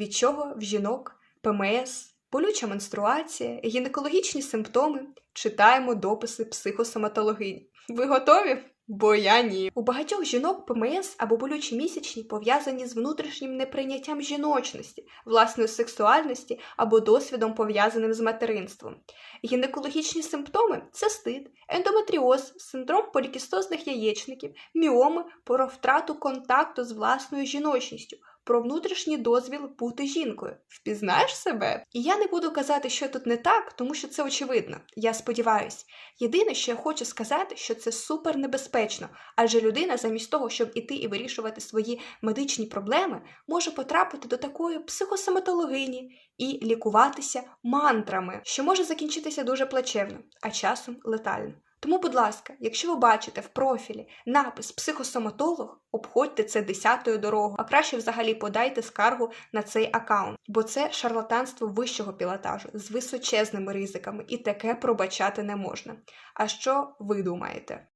від чого в жінок ПМС, болюча менструація, гінекологічні симптоми. Читаємо дописи психосоматологині. Ви готові? Бо я ні. У багатьох жінок ПМС або болючі місячні пов'язані з внутрішнім неприйняттям жіночності, власної сексуальності або досвідом пов'язаним з материнством. Гінекологічні симптоми це стид, ендометріоз, синдром полікістозних яєчників, міоми, про втрату контакту з власною жіночністю, про внутрішній дозвіл бути жінкою. Впізнаєш себе? І я не буду казати, що тут не так, тому що це очевидно. Я сподіваюсь. Єдине, що я хочу сказати, що це супер небезпечно, адже людина, замість того, щоб іти і вирішувати свої медичні проблеми, може потрапити до такої психосоматологині і лікуватися мантрами, що може закінчитися дуже плачевно, а часом летально. Тому, будь ласка, якщо ви бачите в профілі напис психосоматолог, обходьте це десятою дорогою, а краще взагалі подайте скаргу на цей аккаунт, бо це шарлатанство вищого пілотажу з височезними ризиками, і таке пробачати не можна. А що ви думаєте?